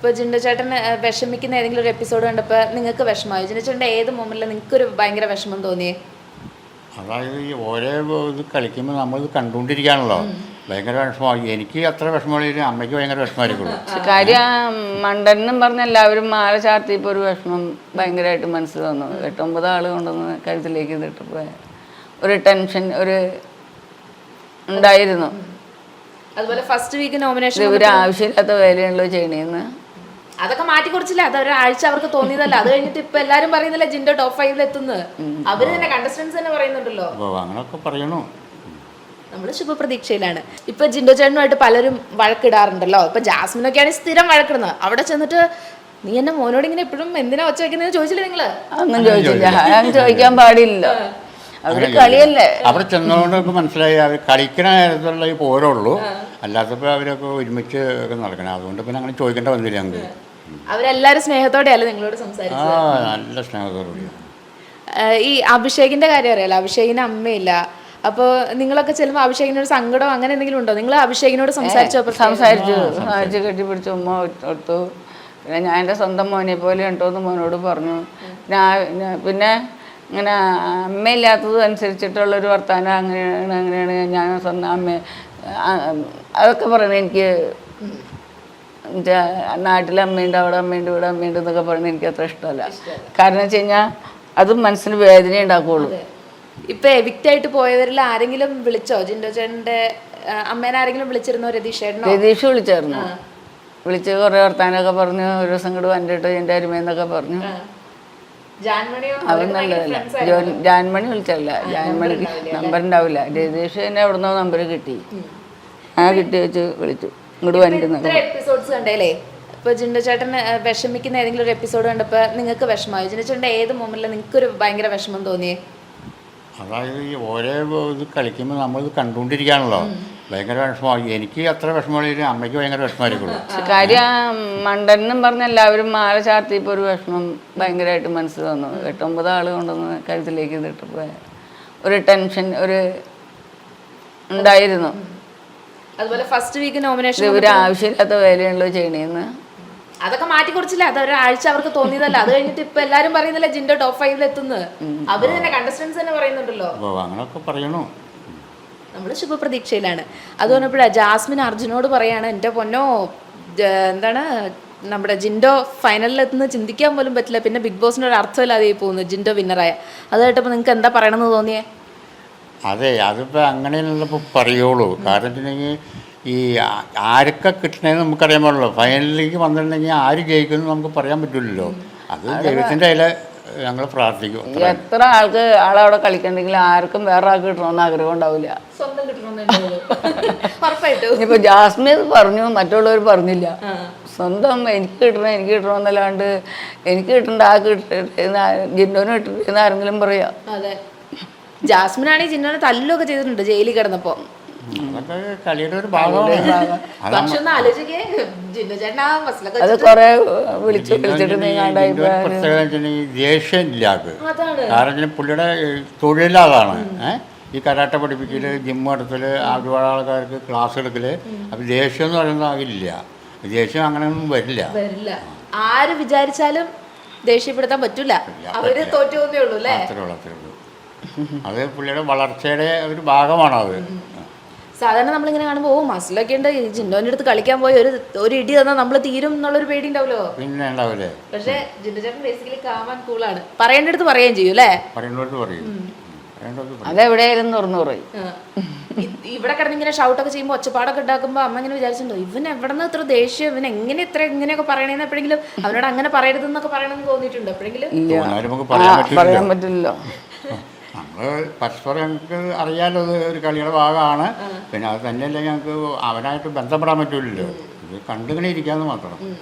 ഇപ്പൊ ജിൻഡോ ചേട്ടൻ വിഷമിക്കുന്ന ഏതെങ്കിലും ഒരു എപ്പിസോഡ് കണ്ടപ്പോൾ നിങ്ങൾക്ക് വിഷമമായി? ജിൻഡോ ചേട്ടന്റെ ഏത് മൊമെന്റിൽ നിങ്ങൾക്കൊരു ഭയങ്കര വിഷമം തോന്നിയേ? അതായത് ഈ ഓരോ ഇത് കളിക്കുമ്പോൾ നമ്മളിത് കണ്ടുകൊണ്ടിരിക്കുകയാണല്ലോ. ഭയങ്കര വിഷമമായി. എനിക്ക് അത്ര വിഷമമായിരിക്കും അമ്മയ്ക്ക് ഭയങ്കര വിഷമമായിരിക്കുള്ളൂ. കാര്യം മണ്ടനും പറഞ്ഞ എല്ലാവരും മാല ചാർത്തിയപ്പോൾ ഒരു വിഷമം ഭയങ്കരമായിട്ട് മനസ്സിൽ വന്നു. എട്ടൊമ്പത് ആൾ കൊണ്ടുവന്ന് കഴുത്തിലേക്ക് ഇതിട്ടപ്പോൾ ഒരു ടെൻഷൻ ഒരു ഉണ്ടായിരുന്നു. അതുപോലെ ഫസ്റ്റ് വീക്ക് നോമിനേഷൻ ഒരു ആവശ്യമില്ലാത്ത വേലയുള്ളൂ ചെയ്യണേന്ന്. അതൊക്കെ മാറ്റി കുറിച്ചില്ല അത് ഒരാഴ്ച അവർക്ക് തോന്നിയതല്ല? അത് കഴിഞ്ഞിട്ട് ഇപ്പൊ എല്ലാരും പറയുന്നില്ല ജിൻഡോ ടോപ്പ് ഫൈവിൽ എത്തുന്നത് അവർ തന്നെ കണ്ടസ്റ്റൻസ് തന്നെ പറയുന്നുണ്ടല്ലോ. അങ്ങനെയൊക്കെ പ്രതീക്ഷയിലാണ് നമ്മൾ ശുഭപ്രതീക്ഷയിലാണ്. ഇപ്പൊ ജിൻഡോ ചേട്ടനുമായിട്ട് പലരും വഴക്കിടാറുണ്ടല്ലോ. ഇപ്പൊ ജാസ്മിനൊക്കെയാണ് സ്ഥിരം വഴക്കിടുന്നത്. അവിടെ ചെന്നിട്ട് നീ എന്നെ മോനോട് ഇങ്ങനെ എപ്പോഴും എന്തിനാ ഒച്ച വെക്കുന്നത് ചോദിച്ചില്ലേ നിങ്ങൾ? ഒന്നും ചോദിച്ചില്ല. ഞാൻ ചോദിക്കാൻ പാടില്ല. അവർ കളിയല്ലേ? അവിടെ ചെന്നതുകൊണ്ടൊക്കെ മനസ്സിലായി. അവർ കളിക്കണ നേരത്തുള്ള ഈ പോരുള്ളൂ അല്ലാത്തപ്പോൾ അവരൊക്കെ ഒരുമിച്ച് ഒക്കെ നടക്കണം. അതുകൊണ്ട് പിന്നെ അങ്ങനെ ചോദിക്കേണ്ട വന്നില്ല ഞങ്ങൾക്ക്. അവരെല്ലാരും സ്നേഹത്തോടെയല്ല നിങ്ങളോട് ആ സംസാരിച്ചത് നല്ല ഈ അഭിഷേകിന്റെ കാര്യം അറിയാലോ? അഭിഷേകിന് അമ്മയില്ല. അപ്പോൾ നിങ്ങളൊക്കെ ചെല്ലുമ്പോൾ അഭിഷേകിനോട് സങ്കടം അങ്ങനെ എന്തെങ്കിലും ഉണ്ടോ? നിങ്ങൾ അഭിഷേകിനോട് സംസാരിച്ചോ സംസാരിച്ചു. സംസാരിച്ചു. കെട്ടിപ്പിടിച്ച് ഉമ്മ കൊടുത്തു പിന്നെ ഞാൻ എന്റെ സ്വന്തം മോനെ പോലെ ഉണ്ടോ എന്ന് മോനോട് പറഞ്ഞു. ഞാൻ ഞാൻ- പിന്നെ ഇങ്ങനെ അമ്മയില്ലാത്തത് അനുസരിച്ചിട്ടുള്ളൊരു വർത്താനം അങ്ങനെയാണ് അങ്ങനെയാണ് ഞാൻ സ്വന്തം അമ്മ ആ, അതൊക്കെ പറയുന്നത് എനിക്ക് നാട്ടിലെ അമ്മയുണ്ട് അവിടെ അമ്മയുണ്ട് ഇവിടെ അമ്മയുണ്ട് എന്നൊക്കെ പറയുന്നത് എനിക്ക് അത്ര ഇഷ്ടമല്ല. കാരണം വെച്ച് കഴിഞ്ഞാൽ അതും മനസ്സിന് വേദന ഉണ്ടാക്കുകയുള്ളൂ ഇപ്പൊ എവിക്റ്റ് ആയിട്ട് പോയവരിൽ ആരെങ്കിലും വിളിച്ചോ? ജിൻഡോ ചേട്ടന്റെ അമ്മേനെ ആരെങ്കിലും വിളിച്ചിരുന്നോ? രതീഷേട്ടനോ? രതീഷ് വിളിച്ചായിരുന്നു. വിളിച്ച് കുറെ വർത്താനൊക്കെ പറഞ്ഞു ഒരു ദിവസം കൂടെ വന്നിട്ട് എന്റെ അരുമയെന്നൊക്കെ പറഞ്ഞു. ജാൻമണിയോ? അവൻ നല്ലതല്ല. ജാൻമണി വിളിച്ചല്ല ജാൻമണിക്ക് നമ്പർ ഉണ്ടാവില്ല രതീഷ് തന്നെ എവിടുന്നോ നമ്പർ കിട്ടി. ആ കിട്ടി വെച്ച് വിളിച്ചു. ഇങ്ങോട്ട് വന്നിരുന്നു ഇത്ര എപ്പിസോഡ്സ് കണ്ടേലേ ഇപ്പൊ ജിണ്ടചേട്ടൻ വിഷമിക്കുന്ന ഏതെങ്കിലും ഒരു എപ്പിസോഡ് കണ്ടപ്പോ നിങ്ങൾക്ക് വിഷമമായി. ജിൻഡോ ചേട്ടന്റെ ഏത് മൊമെന്റിൽ നിങ്ങൾക്ക് ഒരു ഭയങ്കര വിഷമം തോന്നിയേ? അതായത് ഈ ഓരോ ഇത് കളിക്കുമ്പോൾ നമ്മളിത് കണ്ടുകൊണ്ടിരിക്കുകയാണല്ലോ. ഭയങ്കര വിഷമമായി. എനിക്ക് അത്ര വിഷമമായിരിക്കും അമ്മയ്ക്ക് ഭയങ്കര വിഷമമായിരിക്കുള്ളൂ. കാര്യം മണ്ടനും പറഞ്ഞ എല്ലാവരും മാല ചാർത്തിയപ്പോൾ ഒരു വിഷമം ഭയങ്കരമായിട്ട് മനസ്സിൽ വന്നു. എട്ടൊമ്പത് ആൾ കൊണ്ടുവന്ന് കഴുത്തിലേക്ക് ഇതിട്ടപ്പോൾ ഒരു ടെൻഷൻ ഒരു ഉണ്ടായിരുന്നു. അതുപോലെ ഫസ്റ്റ് വീക്ക് നോമിനേഷൻ ആവശ്യമില്ലാത്ത വേലയുള്ളൂ ചെയ്യണേന്ന്. അതൊക്കെ മാറ്റി കുറിച്ചില്ല. അത് ഒരാഴ്ച അവർക്ക് തോന്നിയതല്ല. അത് കഴിഞ്ഞിട്ട് ഇപ്പൊ എല്ലാരും പറയുന്നില്ല ജിൻഡോ ടോപ്പ് ഫൈവിൽ എത്തുന്നത്. അവർ തന്നെ കണ്ടസ്റ്റൻസ് തന്നെ പറയുന്നുണ്ടല്ലോ. അങ്ങനെയൊക്കെ പറയണോ? നമ്മൾ ശുഭപ്രതീക്ഷയിലാണ്. അത് പറഞ്ഞപ്പോഴാ ജാസ്മിൻ അർജുനോട് പറയാണ് എന്റെ പൊന്നോ എന്താണ് നമ്മുടെ ജിൻഡോ ഫൈനലിൽ എത്തുന്നത് ചിന്തിക്കാൻ പോലും പറ്റില്ല. പിന്നെ ബിഗ് ബോസിന് ഒരു അർത്ഥമില്ലാതെ പോകുന്നു ജിൻഡോ വിന്നറായ അത് കേട്ടപ്പോൾ നിങ്ങൾക്ക് എന്താ പറയണമെന്ന് തോന്നിയേ? അതെ അതിപ്പോൾ അങ്ങനെയല്ല ഇപ്പോൾ പറയുള്ളൂ. കാരണം വെച്ചിട്ടുണ്ടെങ്കിൽ ഈ ആരൊക്കെ കിട്ടണേന്ന് നമുക്കറിയാൻ പാടുള്ളൂ ഫൈനലിലേക്ക് വന്നിട്ടുണ്ടെങ്കിൽ ആര് ജയിക്കുമെന്ന് നമുക്ക് പറയാൻ പറ്റില്ലല്ലോ അത് ദൈവത്തിന്റെ അതിൽ ഞങ്ങൾ പ്രാർത്ഥിക്കും. എത്ര ആൾക്ക് ആളവിടെ കളിക്കണ്ടെങ്കിൽ ആർക്കും വേറെ ആൾക്ക് കിട്ടണമെന്ന് ആഗ്രഹം ഉണ്ടാവില്ല ഇപ്പൊ ജാസ്മിൻ പറഞ്ഞു മറ്റുള്ളവർ പറഞ്ഞില്ല. സ്വന്തം എനിക്ക് കിട്ടണം എനിക്ക് കിട്ടണം കിട്ടണമെന്നല്ലാണ്ട് എനിക്ക് കിട്ടണ്ട ആ കിട്ടരുത് ജിന്നോന് കിട്ടരുതെന്ന് ആരെങ്കിലും പറയാ. അതെ ജാസ്മിനാണെങ്കിൽ ജിന്നോനെ തല്ലൊക്കെ ചെയ്തിട്ടുണ്ട് ജയിലിൽ കിടന്നപ്പോ. അതൊക്കെ കളിയുടെ ഒരു ഭാഗമാണ്. അത് പക്ഷെ ഒന്ന് ആലോചിക്കേ ജിന്നോ ചേട്ടൻ ആ ബസ്സിലൊക്കെ അത് കുറെ വിളിച്ചു വിളിച്ചിട്ട് നീങ്ങാണ്ടായി ഇതിന്റെ ഒരു പ്രത്യേകത വെച്ചിട്ടുണ്ടെങ്കിൽ ദേഷ്യം ഇല്ല ആൾക്ക് അതാണ്. കാരണം പുള്ളിയുടെ തൊഴിലതാണ് ഈ കരാട്ട പഠിപ്പിക്കൽ ജിം നടത്തൽ ഒരുപാട് ആൾക്കാർക്ക് ക്ലാസ് എടുക്കൽ അപ്പൊ ദേഷ്യം എന്ന് പറയുന്നത് ആകില്ല ദേഷ്യം അങ്ങനെയൊന്നും വരില്ല. വരില്ല. ആര് വിചാരിച്ചാലും ദേഷ്യപ്പെടുത്താൻ പറ്റൂല. അവർ തോറ്റു പോകുന്നേ ഉള്ളൂ അല്ലേ? അത്രേ ഉള്ളൂ അത്രേ ഉള്ളൂ. അത് പുള്ളിയുടെ വളർച്ചയുടെ ഒരു ഭാഗമാണത്. സാധാരണ നമ്മളിങ്ങനെ കാണുമ്പോൾ ഓ മസിലൊക്കെ ഉണ്ട്. ഈ ജിൻഡോന്റെ അടുത്ത് കളിക്കാൻ പോയി ഒരു ഒരു ഇടി തന്നാൽ നമ്മൾ തീരും എന്നുള്ളൊരു പേടി ഉണ്ടാവല്ലോ പിന്നെ ഉണ്ടാവില്ലേ പക്ഷെ ജിൻഡോ ചേട്ടൻ ബേസിക്കലി കാമാൻ കൂളാണ് പറയേണ്ടടുത്ത് പറയുകയും ചെയ്യും അല്ലേ? പറയേണ്ടത് പറയും. തുറന്നു പറയും. ഇവിടെ കിടന്ന് ഇങ്ങനെ ഷൗട്ടൊക്കെ ചെയ്യുമ്പോൾ ഒച്ചപ്പാടൊക്കെ ഉണ്ടാക്കുമ്പോൾ അമ്മ ഇങ്ങനെ വിചാരിച്ചിട്ടുണ്ടോ ഇവൻ എവിടെ നിന്ന് ഇത്ര ദേഷ്യം? ഇവൻ എങ്ങനെ ഇത്ര ഇങ്ങനെയൊക്കെ പറയണേന്ന് എപ്പോഴെങ്കിലും അവനോട് അങ്ങനെ പറയരുതെന്നൊക്കെ പറയണമെന്ന് തോന്നിയിട്ടുണ്ടോ എപ്പോഴെങ്കിലും? തോന്നാലും നമുക്ക് പറയാൻ പറ്റില്ല പറയാൻ പറ്റില്ലല്ലോ. നമ്മൾ പരസ്പരം ഞങ്ങൾക്ക് അറിയാലോ അത് ഒരു കളിയുടെ ഭാഗമാണ്. പിന്നെ അത് തന്നെയല്ല ഞങ്ങൾക്ക് അവനായിട്ട് ബന്ധപ്പെടാൻ പറ്റില്ലല്ലോ ഇത് കണ്ടിങ്ങനെ ഇരിക്കാമെന്ന് മാത്രം.